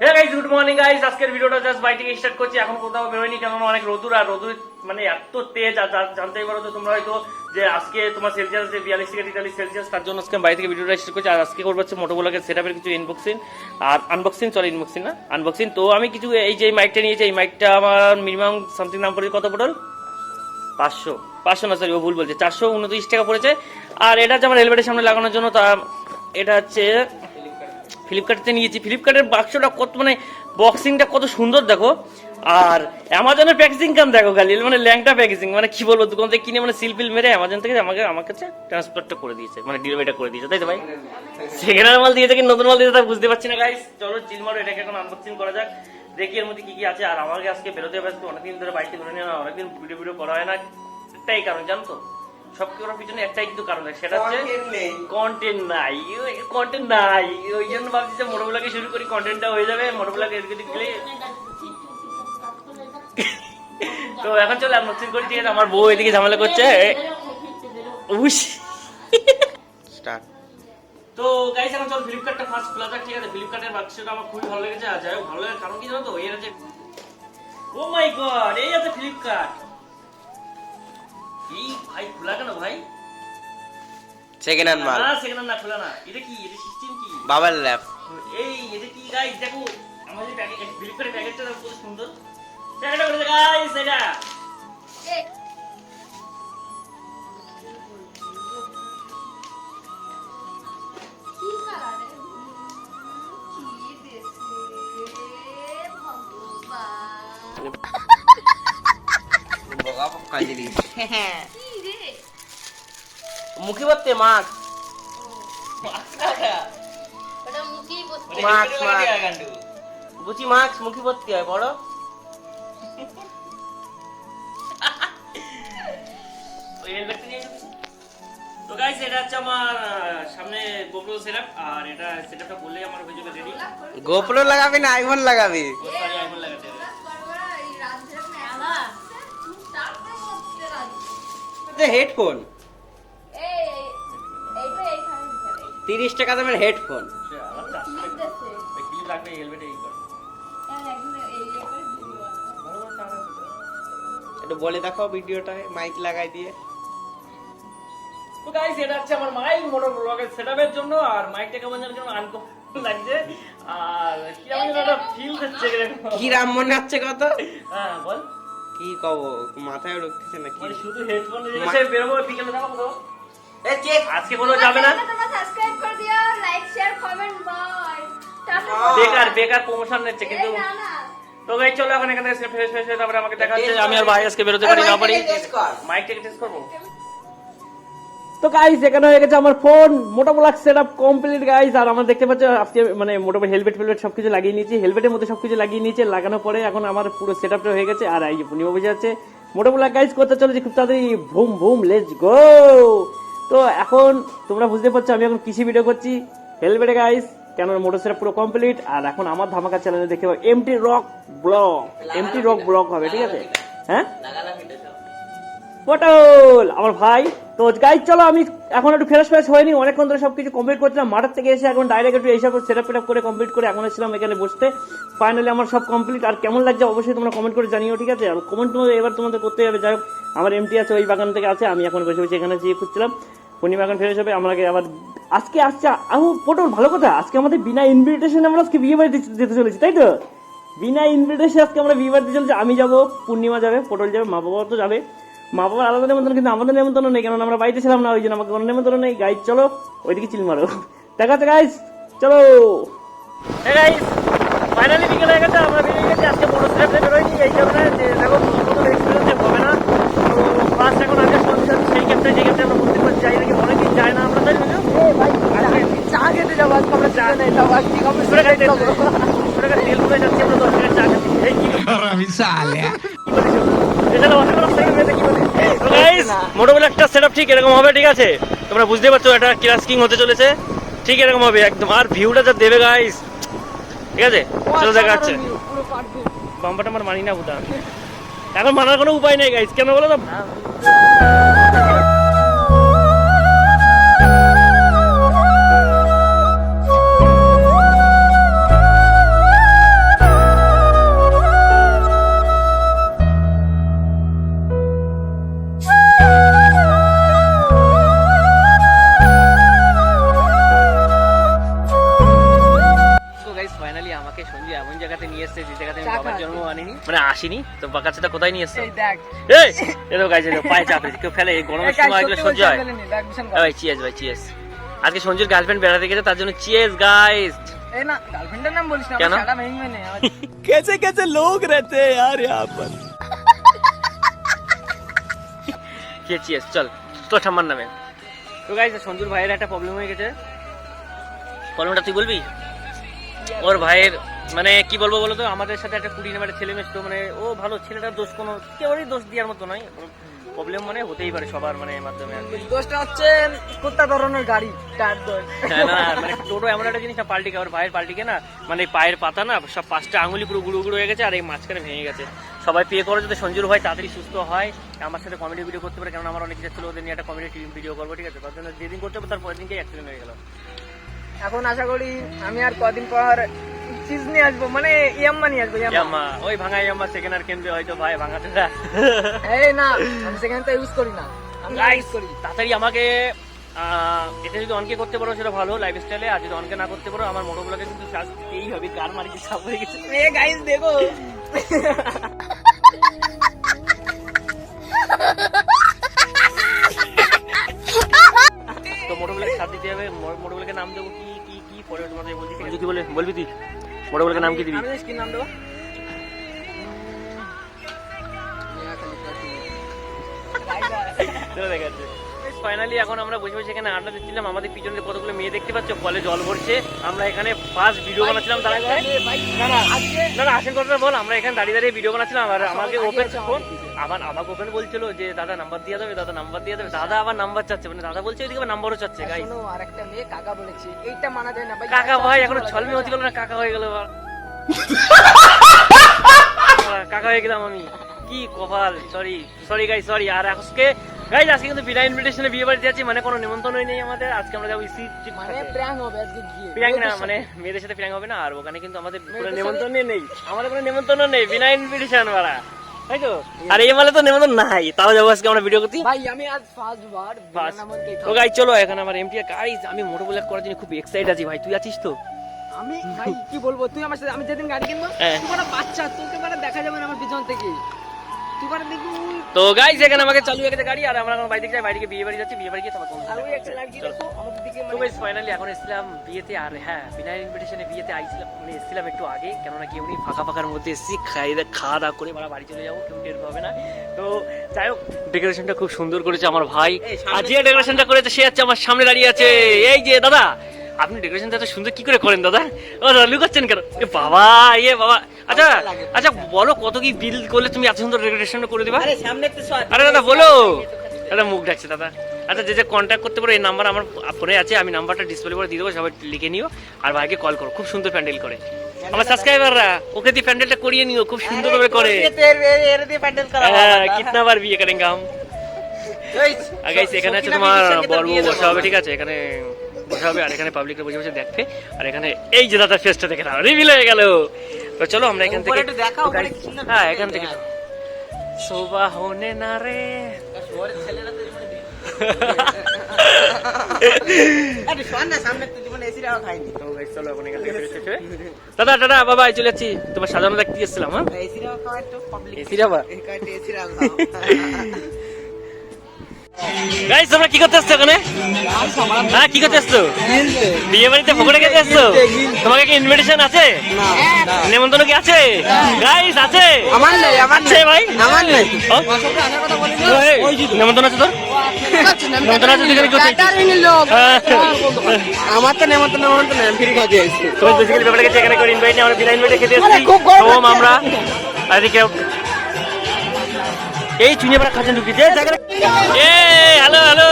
Hey guys good morning guys আজকের ভিডিওটা just থেকে স্টার্ট করছি। এখন কোথাও বেরোয়নি কেন অনেক রোদুর, আর রোদুর মানে এত তেজ, আর জানতেই পারো তো তোমরা হয়তো যে আজকে তোমার সেলসিয়াস যে বিয়াল্লিশ থেকে তেতাল্লিশ সেলসিয়াস তার জন্য আজকে বাড়ি থেকে ভিডিওটা স্টার্ট করছি। আর আজকে করব হচ্ছে মোটোবোলাকের সেটআপের কিছু ইনবক্সিং আর আনবক্সিং চলে ইনবক্সিং না আনবক্সিং তো আমি কিছু এই যে মাইকটা নিয়েছি, এই মাইকটা আমার মিনিমাম সামথিং নাম পড়েছে কত পটল পাঁচশো। পাঁচশো না সরি ও ভুল বলছে। চারশো উনত্রিশ টাকা পড়েছে। আর এটা হচ্ছে আমার হেলমেটের সামনে লাগানোর জন্য। তা, এটা হচ্ছে ফ্লিপকার্টতে নিয়েছি। ফ্লিপকার্টের বাক্সটা কত মানে বক্সিংটা কত সুন্দর দেখো। আর অ্যামাজনের প্যাকেজিং কাম দেখো খালি? মানে ল্যাংটা প্যাকেজিং মানে কি বলব, দোকান থেকে কিনে মানে সিলফিল মেরে অ্যামাজন থেকে আমাকে, আমার কাছে ট্রান্সফারটা করে দিয়েছে মানে ডেলিভারিটা করে দিয়েছে, তাই তো ভাই? সেকেন্ড মাল দিয়েছে কি নতুন মাল দিয়েছে তা বুঝতে পারছি না গাইস চলো চিল মারো, এটাকে এখন আনবক্সিং করা যাক। দেখি এর মধ্যে কি কি আছে। আর আমাকে আজকে বেরোতে হবে অনেকদিন ধরে বাইকে ধরে নিয়ে অনেকদিন ভিডিও ভিডিও করা হয় না। একটাই কারণ, জানো তো? সব করার পিছনে একটাই কিন্তু কারণ আছে সেটা হচ্ছে কন্টেন্ট নাই। কন্টেন্ট নাই। ওই জন্য ভাবছি যে মোটরগুলাকে শুরু করি কন্টেন্টটা হয়ে যাবে মোটরগুলাকে এদিকে দিলে তো এখন চলে করি ঠিক আছে আমার বউ এদিকে ঝামেলা করছে। উস। স্টার্ট তো গাইস এখন চল ফ্লিপকার্টটা ফার্স্ট খোলা যাক ঠিক আছে? ফ্লিপকার্টের বাক্সটা আমার খুবই ভালো লেগেছে। আর যাই হোক ভালো লাগে কারণ কি জানো তো এর আছে ও মাই গড এই আছে ফ্লিপকার্ট এই ভাই খোলা কেন ভাই? সেকেন্ড হ্যান্ড মাল। না হ্যান্ড না খোলা না। এটা কি? এটা সিস্টেম কি? বাবার ল্যাব এই এটা কি গাইস দেখো আমাদের প্যাকেট ফ্লিপকার্টের প্যাকেটটা দেখো কত সুন্দর। প্যাকেটটা করেছে গাইস এটা রে মুখে বলতে মাছ ওটা মুখেই বসে মাছ, মাছ। বুঝি মাছ মুখে ভর্তি হয় বড়। ওই হেলমেটটা নিয়ে এসেছি। তো গাইস এটা হচ্ছে আমার সামনে গোপ্রো সেটআপ আর এটা সেটআপটা করলেই আমার হয়ে যাবে রেডি গোপ্রো লাগাবি না আইফোন লাগাবি। সরি আইফোন লাগাতে হবে এই রাজ্যের মেলা তারপরে বসতে রাজি হেডফোন এই এইটা এইখানে দিতে তিরিশ টাকা দামের হেডফোন সে আবার চারশো কি টাকা। দেশে ওই ক্লিপ লাগবে হেলমেটে এই কর একদম এই করে ভিডিও ভালো করে চালা শুধু। একটু বলে দেখাও ভিডিওটা মাইক লাগাই দিয়ে। তো গাইস এটা হচ্ছে আমার মাইক মোটর ব্লগের সেটআপের জন্য আর মাইকটা কেমন যেন কেমন আনকো লাগছে। আর কি আমি একটা ফিল দিচ্ছে এরকম। রাম মনে হচ্ছে কত? হ্যাঁ বল। কি কব মাথায় ঢুকতেছে না কি মানে শুধু হেডফোন নিয়ে এসে বেরোবো বিকেলে যাব কোথাও? এই চেক আজকে কোনো যাবে না? তোমরা সাবস্ক্রাইব করে দিও লাইক শেয়ার কমেন্ট বাই বেকার বেকার প্রমোশন নিচ্ছে কিন্তু তো গাই চলো এখন এখান থেকে ফ্রেশ ফ্রেশ হয়ে তারপরে আমাকে দেখাচ্ছে আমি আর ভাই আজকে বেরোতে পারি না পারি। মাইক থেকে টেস্ট করব? তো গাইস এখানে হয়ে গেছে আমার ফোন মোটামুটি সেটআপ কমপ্লিট গাইস আর আমার দেখতে পাচ্ছ আজকে মানে মোটামুটি হেলমেট ফেলমেট সব কিছু লাগিয়ে নিয়েছি। হেলমেটের মধ্যে সব কিছু লাগিয়ে নিয়েছে। লাগানোর পরে এখন আমার পুরো সেট আপটা হয়ে গেছে। আর এই যে পূর্ণিমা বসে আছে মোটামুটি গাইস করতে চলেছে খুব তাড়াতাড়ি। ভুম ভুম লেটস গো তো এখন তোমরা বুঝতে পারছ আমি এখন কৃষি ভিডিও করছি। হেলমেটে গাইস কেন মোটর সেটআপ পুরো কমপ্লিট আর এখন আমার ধামাকা চ্যানেলে দেখতে পাবো MT rock vlog MT rock vlog হবে ঠিক আছে? হ্যাঁ? পটল আমার ভাই তো গাইজ চলো আমি এখন একটু ফ্রেশ ফ্রেশ হয়নি, অনেকক্ষণ ধরে সবকিছু কমপ্লিট করছিলাম, মাঠের থেকে এসে এখন ডাইরেক্ট একটু এইসব সেটআপ ফেটআপ করে কমপ্লিট করে এখন এসেছিলাম এখানে বসতে। ফাইনালি আমার সব কমপ্লিট আর কেমন লাগছে অবশ্যই তোমরা কমেন্ট করে জানিও, ঠিক আছে? আর কমেন্ট তোমাদের এবার তোমাদের করতে হবে, যাই হোক, আমার এমটি আছে, ওই বাগান থেকে আছে, আমি এখন বসে বসে এখানে যেয়ে খুঁজছিলাম। পূর্ণিমা এখন ফেরত হবে আমাকে আবার আজকে আসছে, আহ, পটল, ভালো কথা, আজকে আমাদের বিনা ইনভিটেশনে আমরা আজকে বিয়ে বাড়িতে যেতে চলেছি, তাই তো? বিনা ইনভিটেশনে আজকে আমরা বিয়ে বাড়িতে চলেছি, আমি যাব, পূর্ণিমা যাবে, পটল যাবে, মা বাবা তো যাবে। মা বাবার আলাদা নেমন্তন্ন কিন্তু আমাদের নেমন্ত্রণ নেই কারণ আমরা বাড়িতে ছিলাম না, ওই জন্য আমাকে কোনো নেমন্ত্রণ নেই। গাইজ চলো, ওইদিকে চিল মারো। দেখা গাইজ চলো। ফাইনালি বিকেল হয়ে গেছে, আমরা বেরিয়ে গেছি আজকে বড় স্টেপে বেরোয়নি এই কারণে যে দেখো কোনো এক্সপিরিয়েন্স হবে না তো ফার্স্ট এখন আগে সন্ধ্যা সেই ক্ষেত্রে যে ক্ষেত্রে আমরা প্রত্যেকবার যাই নাকি অনেকদিন যায় না আমরা তাই বুঝো চা খেতে যাব আজকে আমরা চা নেই যাব আজকে কবে তেল করে যাচ্ছি আমরা দশ টাকা চা খাচ্ছি এই কি Misalia. মোটামুটি একটা সেট ঠিক এরকম হবে ঠিক আছে? তোমরা বুঝতে পারছ একটা ক্লাস কিং হতে চলেছে। ঠিক এরকম হবে একদম। আর ভিউটা যা দেবে গাইস ঠিক আছে? চলো দেখা যাচ্ছে। বাম্পাটা আমার মানি না বুধা এখন মানার কোনো উপায় নেই গাইস কেন বলো তো? আনিনি মানে আসিনি তো বাচ্চাটা কোথায় নিয়ে এসছো এই দেখ এই এ তো গাইছে পায়ে চাপ দিয়েছে। কেউ ফেলে এই গরমের এই guys, সময় এগুলো সত্যি সহ্য বলছি, হয় আমি ফেলিনি, দেখ বিশাল এ ভাই চিয়াস ভাই চিয়াস আজকে সঞ্জুর গার্লফ্রেন্ড বেড়াতে গেছে তার জন্য চিয়াস গাইস এই না গার্লফ্রেন্ডের নাম বলিস না কেন? আমার সারা ভেঙে নেই আমার कैसे कैसे लोग रहते हैं यार यहाँ पर কে চিয়াস চল তোর ঠাম্মার নামে তো গাইস সঞ্জুর ভাইয়ের একটা প্রবলেম হয়ে গেছে প্রবলেমটা তুই বলবি ওর ভাইয়ের মানে কি বলব বলো তো আমাদের সাথে একটা কুড়ি নাম্বারের ছেলে মেয়ে ছিল, মানে ও ভালো ছেলেটার দোষ কোনো কেউরই দোষ দেওয়ার মতো নয় প্রবলেম মানে হতেই পারে সবার মানে মাধ্যমে দোষটা হচ্ছে কুত্তা ধরনের গাড়ি টায়ার দোষ। হ্যাঁ, না মানে টোটো এমন একটা জিনিস না পাল্টিকে ওর ভাইয়ের পাল্টিকে না মানে পায়ের পাতা না সব পাঁচটা আঙুলি পুরো গুঁড়ো গুঁড়ো হয়ে গেছে আর এই মাঝখানে ভেঙে গেছে। সবাই পে করে যাতে সঞ্জুর ভাই তাড়াতাড়ি সুস্থ হয় আমার সাথে কমেডি ভিডিও করতে পারে কারণ আমার অনেক ইচ্ছা ছিল ওদের নিয়ে একটা কমেডি ভিডিও করব ঠিক আছে? তার জন্য যেদিন করতে হবে তার পরের দিনকে অ্যাক্সিডেন্ট হয়ে গেল। এখন আশা করি আমি আর কদিন পর চিজ নিয়ে আসব মানে ইয়াম্মা নিয়ে আসব ইয়াম্মা। ওই ভাঙা জামা সেকেন্ড আর কিনবে হয়তো ভাই ভাঙাতে না এই না আমি সেখানে তো ইউজ করি না। আমি ইউজ করি। তাড়াতাড়ি আমাকে এটা যদি অনকে করতে পারো সেটা ভালো লাইফ স্টাইলে আর যদি অনকে না করতে পারো আমার মোটোগুলোকে কিন্তু শ্বাস দিতেই হবে কার মারিকে সাপ হয়ে গেছে। এ গাইস দেখো। তো মোটোগুলোকে সাপ দিতে হবে মো- মোটোগুলোকে নাম দেবো কি কি কি পরে তোমাদের বলছি কি বলে? বলবি তুই। মোটোগুলোকে নাম কি দিবি? কি নাম দেবো? ফাইনালি এখন আমরা বসে বসে এখানে আড্ডা দিচ্ছিলাম। আমাদের পিছনে কতগুলো মেয়ে দেখতে পাচ্ছ কলে জল ভরছে। আমরা এখানে ফার্স্ট ভিডিও বানাচ্ছিলাম তারা না না না না আসেন কথা বল আমরা এখানে দাঁড়িয়ে দাঁড়িয়ে ভিডিও বানাচ্ছিলাম। আর আমাকে ওপেন ফোন আবার আমাকে ওপেন বলছিল যে দাদা নাম্বার দিয়ে দেবে দাদা নাম্বার দিয়ে দেবে। দাদা আবার নাম্বার চাচ্ছে মানে দাদা বলছে ওইদিকে নাম্বারও চাচ্ছে গাই আর একটা মেয়ে কাকা বলেছে এইটা মানা যায় না ভাই কাকা ভাই এখনও ছলমে হতে গেল না কাকা হয়ে গেল কাকা হয়ে গেলাম আমি। কি কপাল সরি সরি গাই সরি আর আজকে গাইজ আজকে কিন্তু বিনা ইনভিটেশনে বিয়ে বাড়িতে যাচ্ছি মানে কোনো নিমন্ত্রণই নেই আমাদের। আজকে আমরা যাব ইসি মানে প্র্যাঙ্ক হবে আজকে গিয়ে। প্রিয়াঙ্ক না মানে মেয়েদের সাথে প্রিয়াঙ্ক হবে না আর ওখানে কিন্তু আমাদের কোনো নেমন্তন্ন নেই। আমাদের কোনো নেমন্তন্ন নেই বিনা ইনভিটেশন তাই তো? আর এই মালে তো নেমন্তন্ন নাই তাও যাব আজকে আমরা ভিডিও করতে। ভাই আমি আজ ফার্স্ট বার তো গাই চলো এখন আমার এমটি গাইজ আমি মোটো ব্লগ করার জন্য খুব এক্সাইট আছি ভাই তুই আছিস তো? আমি ভাই কি বলব তুই আমার সাথে আমি যেদিন গাড়ি কিনবো হ্যাঁ। তুই বাচ্চা তোকে বড় দেখা যাবে না আমার পিছন থেকে। তো গাইজ এখানে আমাকে চালু হয়ে গেছে গাড়ি আর আমরা এখন বাইরে যাই বাইরে বিয়ে বাড়ি যাচ্ছি বিয়ে বাড়ি গিয়ে দিকে তো মানে ফাইনালি এখন এসেছিলাম বিয়েতে আর হ্যাঁ বিনা ইনভিটেশনে বিয়েতে আইছিলাম মানে এসেছিলাম একটু আগে কেননা কেউ নেই ফাঁকা ফাঁকার মধ্যে এসেছি খাই খাওয়া দাওয়া করে আমরা বাড়ি চলে যাব কেউ টের পাবে না। তো যাই হোক ডেকোরেশনটা খুব সুন্দর করেছে আমার ভাই। আর যে ডেকোরেশনটা করেছে সে হচ্ছে আমার সামনে দাঁড়িয়ে আছে। এই যে দাদা আপনি ডেকোরেশনটা এত সুন্দর কি করে করেন দাদা? ও দাদা লুকাচ্ছেন কেন? এ বাবা ইয়ে বাবা। আচ্ছা আচ্ছা বলো কত কি বিল করলে তুমি এত সুন্দর ডেকোরেশন করে দিবা? আরে সামনে তো আরে দাদা বলো। দাদা মুখ ডাকছে দাদা। আচ্ছা যে যে কন্ট্যাক্ট করতে পারো এই নাম্বার আমার ফোনে আছে আমি নাম্বারটা ডিসপ্লে করে দিয়ে দেবো সবাই লিখে নিও আর ভাইকে কল করো। খুব সুন্দর প্যান্ডেল করে। আমার সাবস্ক্রাইবাররা ওকে দিয়ে প্যান্ডেলটা করিয়ে নিও খুব সুন্দর ভাবে করে এর দিয়ে প্যান্ডেল করা হ্যাঁ কিতনা বার বিয়ে করেঙ্গে हम আগে এখানে আছে তোমার বড় বসা হবে ঠিক আছে? এখানে বসা হবে আর এখানে পাবলিকরা বসে বসে দেখবে। আর এখানে এই যে দাদা ফেসটা দেখে নাও রিভিল হয়ে গেল। তো চলো আমরা এখান থেকে একটু দেখাও, সুন্দর হ্যাঁ এখান থেকে। শোভা হনে না রে। ফিরে দাদা বাবা চলে যাচ্ছি। তোমার সাজানো দেখতে এসেছিলাম হ্যাঁ? এসি রাখা গাইস তোমরা কি করতে এসছো ওখানে হ্যাঁ কি করতে এসছো? বিয়ে বাড়িতে পকোড়ে খেতে এসছো? তোমাকে কি ইনভিটেশন আছে? নেমন্তন্ন কি আছে? গাইস আছে? আমার নেই আমার আছে ভাই? আমার নেই। নেমন্তন্ন আছে তোর? নেমন্তন্ন আছে তুই কি। আমার তো নেমন্তন্ন নেমন্তন্ন নেই ফ্রি খাওয়া দিয়েছি তো বেসিক্যালি ব্যাপারটা এখানে করে ইনভাইট আমরা বিনা ইনভাইটে খেতে এসেছি। সোম আমরা আর এদিকে এই চুনি পাড়া খাচ্ছেন ঢুকি যে জায়গাটা এ hello hello.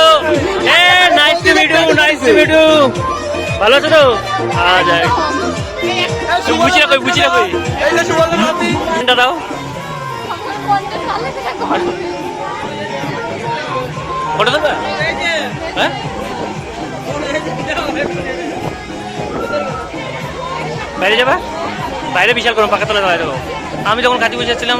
Uh nice to meet you nice to meet you ভালো আছো তো? আ তুই বুঝি না কই বুঝি না কই ফোনটা দাও। ফটো দেবে? হ্যাঁ? বাইরে যাবা? বাইরে বিশাল করো পাকা তলা দাঁড়ায় আমি যখন কাজে বসেছিলাম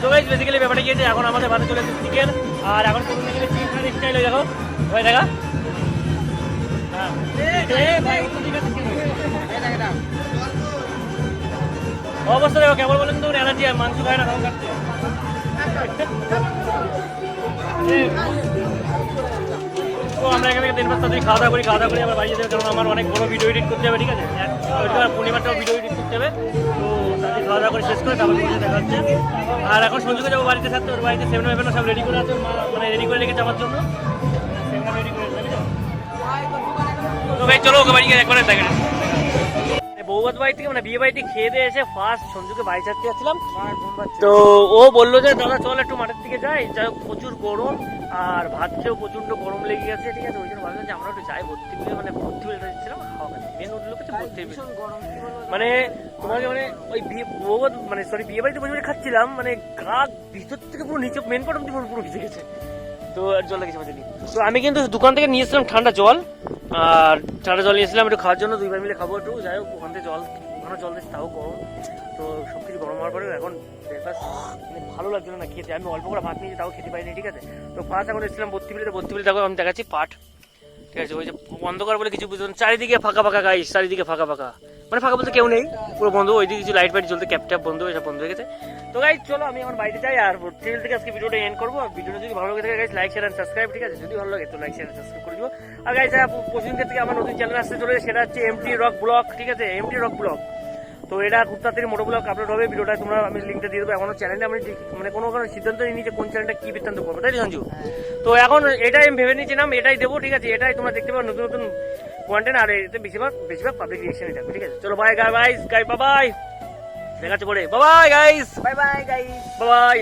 তো গাইজ বেসিক্যালি ব্যাপারটা গিয়েছে এখন আমাদের বাড়ি চলে এসেছে চিকেন আর এখন প্রথমে গেলে চিকেন স্টাইল হয়ে দেখো। হয়ে দেখা? হ্যাঁ। অবস্থা দেখো, কেবল বলেন তো, এনার্জি মাংস খায় না কাটছে। তো আমরা এখান থেকে তিন পাঁচটা খাওয়া দাওয়া করি, খাওয়া দাওয়া করি আবার বাড়ি যেতে কারণ আমার অনেক বড় ভিডিও এডিট করতে হবে, ঠিক আছে? পূর্ণিমাটাও ভিডিও এডিট করতে হবে। তো তাদের খাওয়া দাওয়া করে শেষ করে তারপর দেখা হচ্ছে। আর এখন সঞ্জুকে যাব বাড়িতে থাকতে, ওর বাড়িতে সেভেন ওয়েভেন সব রেডি করে আছে মানে রেডি করে রেখেছে আমার জন্য। রেডি করে তো ভাই, চলো ওকে বাড়ি গিয়ে একবারে দেখা বৌবাদ বাড়ি থেকে মানে বিয়ে বাড়িতে খেয়ে দিয়ে এসে ফার্স্ট সঞ্জুকে বাড়ি ছাড়তে যাচ্ছিলাম। তো ও বলল যে দাদা চল একটু মাঠের দিকে যাই। যাই প্রচুর গরম আর ভাত খেয়েও প্রচণ্ড গরম লেগে গেছে। ঠিক আছে ওই জন্য ভাবলাম যে আমরা একটু যাই ভর্তি মিলে মানে ভর্তি মিলে যাচ্ছিলাম মেন উঠল হচ্ছে ভর্তি মানে তোমাকে মানে ওই বিয়ে বৌবাদ মানে সরি বিয়ে বাড়িতে বসে খাচ্ছিলাম মানে গা ভিতর থেকে পুরো নিচে মেন বটম দিয়ে পুরো পুরো ভিজে গেছে। তো আর জল লেগেছে মাঝে তো আমি কিন্তু দোকান থেকে নিয়েছিলাম ঠান্ডা জল। আর ঠান্ডা জল নিয়েছিলাম, একটু খাওয়ার জন্য, দুই ভাই মিলে খাব একটু। যাই হোক, ওখান থেকে জল, ওখানে জল দিচ্ছে তাও গরম তো সব কিছু গরম হওয়ার পরে এখন ব্রেকফাস্ট মানে ভালো লাগছিল না, খেতে। আমি অল্প করে ভাত নিয়েছি, তাও খেতে পারিনি, ঠিক আছে? তো ফার্স্ট এখন এসেছিলাম বত্তি বিলি দেখো আমি দেখাচ্ছি পাট। ঠিক আছে, ওই যে অন্ধকার বলে কিছু বুঝতে চারিদিকে ফাঁকা ফাঁকা গাইস চারিদিকে ফাঁকা ফাঁকা। মানে ফাঁকা বলতে কেউ নেই, পুরো বন্ধ। ওইদিকে কিছু লাইট ফাইট জ্বলতে ক্যাপ ট্যাপ বন্ধ, এসব বন্ধ হয়ে গেছে। তো গাইজ চলো, আমি আমার বাড়িতে যাই, আর চ্যানেল থেকে আজকে ভিডিওটা এন্ড করব। আর ভিডিওটা যদি ভালো লাগে থাকে গাইজ লাইক শেয়ার সাবস্ক্রাইব ঠিক আছে? যদি ভালো লাগে, তো লাইক শেয়ার সাবস্ক্রাইব করে দিও। আর গাইজ প্রতিদিন থেকে আমার নতুন চ্যানেল আসতে চলে সেটা হচ্ছে এমটি রক ব্লগ ঠিক আছে? এমটি রক ব্লগ তো এটা খুব তাড়াতাড়ি মোটো ব্লগ আপলোড হবে, ভিডিওটা তোমরা আমি লিঙ্কটা দিয়ে দেবো। এখনও চ্যানেলটা আমি মানে কোনো কোনো সিদ্ধান্ত নিইনি যে কোন চ্যানেলটা কি বৃত্তান্ত করব, তাই সঞ্জু? তো এখন এটাই আমি ভেবে নিয়েছিলাম, এটাই দেবো, ঠিক আছে? এটাই তোমরা দেখতে পাবো নতুন নতুন কন্টেন্ট আর এতে বেশিরভাগ বেশিরভাগ পাবলিক রিয়েকশনই থাকবে, ঠিক আছে? চলো বাই গাই বাই দেখা হচ্ছে পরে bye guys bye bye guys bye